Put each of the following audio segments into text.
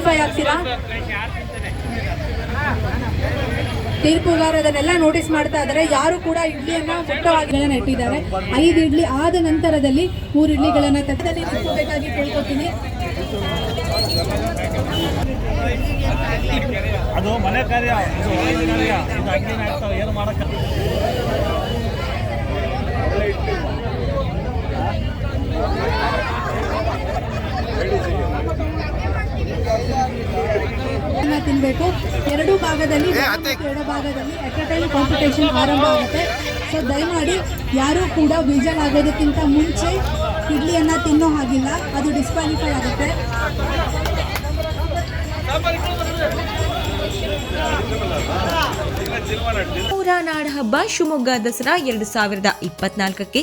Disqualify ಆಗ್ತೀರಾ? ತೀರ್ಪುಗಾರದನ್ನೆಲ್ಲ notice ಮಾಡ್ತಾ ಇದ್ದಾರೆ. ಯಾರು ಕೂಡ ಇಡ್ಲಿಯನ್ನ ಮುಕ್ತವಾಗಿ ಇಟ್ಟಿದ್ದಾರೆ. ಐದು ಇಡ್ಲಿ ಆದ ನಂತರದಲ್ಲಿ ಮೂರು ಇಡ್ಲಿಗಳನ್ನ ತಟ್ಟದಲ್ಲಿ ನಿಂತ್ಕೋಬೇಕಾಗಿ ಕೇಳ್ಕೊತೀನಿ. ಅದು ಮನೆ ಕಾರ್ಯ ಏನು ತಿನ್ಬೇಕು. ಎರಡು ಭಾಗದಲ್ಲಿ ಎರಡು ಭಾಗದಲ್ಲಿ ಅಟ್ ಟೈಮ್ ಕಾಂಪಿಟೇಷನ್ ಆರಂಭ ಆಗುತ್ತೆ. ಸೊ ದಯಮಾಡಿ ಯಾರೂ ಕೂಡ ಆಗೋದಕ್ಕಿಂತ ಮುಂಚೆ ಇಡ್ಲಿಯನ್ನು ತಿನ್ನೋ ಹಾಗಿಲ್ಲ. ಅದು ಡಿಸ್ಕ್ವಾಲಿಫೈ ಆಗುತ್ತೆ. ಮೂರ ನಾಡ ಹಬ್ಬ ಶಿವಮೊಗ್ಗ ದಸರಾ ಎರಡು ಸಾವಿರದ ಇಪ್ಪತ್ನಾಲ್ಕಕ್ಕೆ.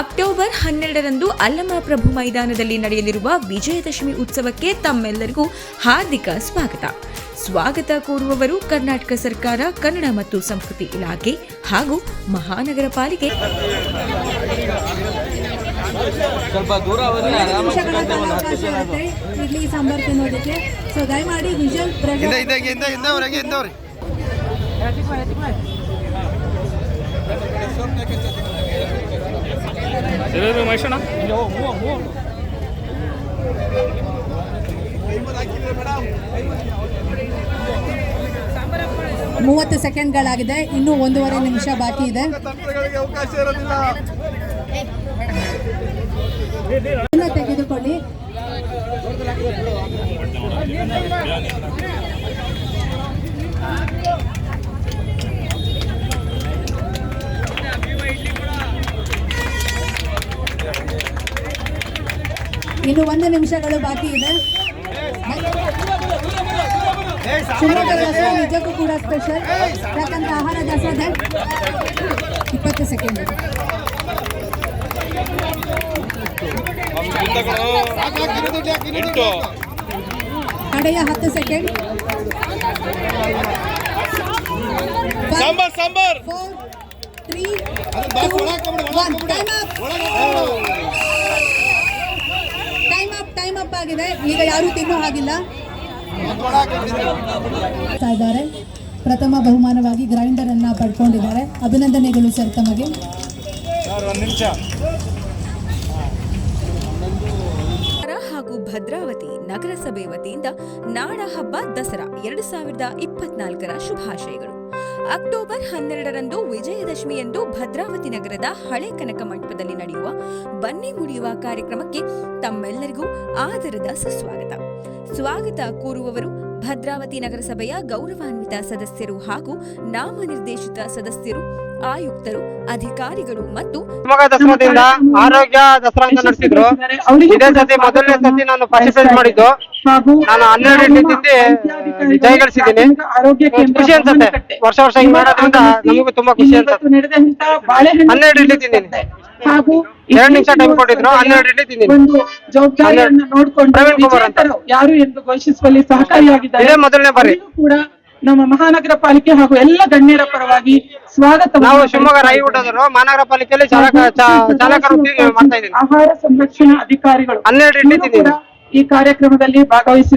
ಅಕ್ಟೋಬರ್ ಹನ್ನೆರಡರಂದು ಅಲ್ಲಮಪ್ರಭು ಮೈದಾನದಲ್ಲಿ ನಡೆಯಲಿರುವ ವಿಜಯದಶಮಿ ಉತ್ಸವಕ್ಕೆ ತಮ್ಮೆಲ್ಲರಿಗೂ ಹಾರ್ದಿಕ ಸ್ವಾಗತ. ಸ್ವಾಗತ ಕೋರುವವರು ಕರ್ನಾಟಕ ಸರ್ಕಾರ ಕನ್ನಡ ಮತ್ತು ಸಂಸ್ಕೃತಿ ಇಲಾಖೆ ಹಾಗೂ ಮಹಾನಗರ ಪಾಲಿಕೆ. ಇಡ್ಲಿ ಸಾಂಬಾರ್ ತಿನ್ನೋದಕ್ಕೆ. ಸೊ ದಯಮಾಡಿ ವಿಜಲ್ ಹಿಂದೆ ಅವ್ರಿ ಮಹೇಶಣ್ಣ ಮೂವತ್ತು ಸೆಕೆಂಡ್ಗಳಾಗಿದೆ ಇನ್ನೂ ಒಂದೂವರೆ ನಿಮಿಷ ಬಾಕಿ ಇದೆ. ತೆಗೆದುಕೊಳ್ಳಿ. ಇನ್ನು ಒಂದು ನಿಮಿಷಗಳು ಬಾಕಿ ಇದೆ. ಶಿವಮೊಗ್ಗ ದಸರಾ ನಿಜಕ್ಕೂ ಕೂಡ ಸ್ಪೆಷಲ್ ಯಾಕಂದ್ರೆ ಆಹಾರ ದಸರಾದ ಇಪ್ಪತ್ತು ಸೆಕೆಂಡ್ ಕಡೆಯ ಹತ್ತು second sambar sambar. Three time ಆಗಿದೆ. ಈಗ ಯಾರು ತಿನ್ನೋ ಹಾಗಿಲ್ಲ. ಇದ್ದಾರೆ. ಪ್ರಥಮ ಬಹುಮಾನವಾಗಿ ಗ್ರೈಂಡರ್ ಅನ್ನ ಪಡ್ಕೊಂಡಿದ್ದಾರೆ. ಅಭಿನಂದನೆಗಳು ಸರ್ ತಮಗೆ. ಸರ್ ಒಂದು ನಿಮಿಷ. ಹಾಗೂ ಭದ್ರಾವತಿ ನಗರಸಭೆ ವತಿಯಿಂದ ನಾಡ ಹಬ್ಬ ದಸರಾ ಎರಡು ಸಾವಿರದ ಇಪ್ಪತ್ನಾಲ್ಕರ ಶುಭಾಶಯಗಳು. ಅಕ್ಟೋಬರ್ ಹನ್ನೆರಡರಂದು ವಿಜಯದಶಮಿಯಂದು ಭದ್ರಾವತಿ ನಗರದ ಹಳೆ ಕನಕ ಮಂಟಪದಲ್ಲಿ ನಡೆಯುವ ಬನ್ನಿ ಮುಡಿಯುವ ಕಾರ್ಯಕ್ರಮಕ್ಕೆ ತಮ್ಮೆಲ್ಲರಿಗೂ ಆದರದ ಸುಸ್ವಾಗತ. ಸ್ವಾಗತ ಕೋರುವವರು ಭದ್ರಾವತಿ ನಗರಸಭೆಯ ಗೌರವಾನ್ವಿತ ಸದಸ್ಯರು ಹಾಗೂ ನಾಮನಿರ್ದೇಶಿತ ಸದಸ್ಯರು ಆಯುಕ್ತರು ಅಧಿಕಾರಿಗಳು ಮತ್ತು ಆರೋಗ್ಯ ದಸರಾ ನಡೆಸಿದ್ರು. ಇದೇ ಸತಿ ಮೊದಲನೇ ಸತಿ ನಾನು ಪಾರ್ಟಿಸಿಪೇಟ್ ಮಾಡಿದ್ದು. ನಾನು ಹನ್ನೆರಡು ಗಳಿಸಿದ್ದೀನಿ. ಆರೋಗ್ಯ ಖುಷಿ ಅನ್ಸುತ್ತೆ. ವರ್ಷ ವರ್ಷ ಹಿಂಗ್ ಮಾಡೋದ್ರಿಂದ ನಮಗೂ ತುಂಬಾ ಖುಷಿ ಅನ್ಸುತ್ತೆ. ಹನ್ನೆರಡು ಇಡ್ಲಿ ತಿಂದಿದ್ದೀನಿ. ಹಾಗೂ ಎರಡು ನಿಮಿಷ ಟೈಮ್ ಕೊಟ್ಟಿದ್ರು. ಹನ್ನೆರಡು ಇಡ್ಲಿ ತಿಂದಿದ್ದೀನಿ. ಒಂದು ಜವಾಬ್ದಾರಿಯನ್ನ ನೋಡಿಕೊಂಡು. ಯಾರು ಎಂದು ಘೋಷಿಸುವಲ್ಲಿ ಸಹಕಾರಿಯಾಗಿದ್ದಾರೆ. ಇದೇ ಮೊದಲನೇ ಬಾರಿ. ಕೂಡ ನಮ್ಮ ಮಹಾನಗರ ಪಾಲಿಕೆ ಹಾಗೂ ಎಲ್ಲ ಗಣ್ಯರ ಪರವಾಗಿ ಸ್ವಾಗತ ನಾವು ಶಿವಮೊಗ್ಗ ರಾಯಗುಡ್ಡದವರು ಮಹಾನಗರ ಪಾಲಿಕೆಯಲ್ಲಿ ಚಾಲಕರು ಮಾಡ್ತಾ ಇದ್ದೀನಿ. ಆಹಾರ ಸಂರಕ್ಷಣಾ ಅಧಿಕಾರಿಗಳು ಹನ್ನೆರಡು ಇಡ್ಲಿ ಇವರು ತಿಂದಿದ್ದೀನಿ. ಈ ಕಾರ್ಯಕ್ರಮದಲ್ಲಿ ಭಾಗವಹಿಸಿ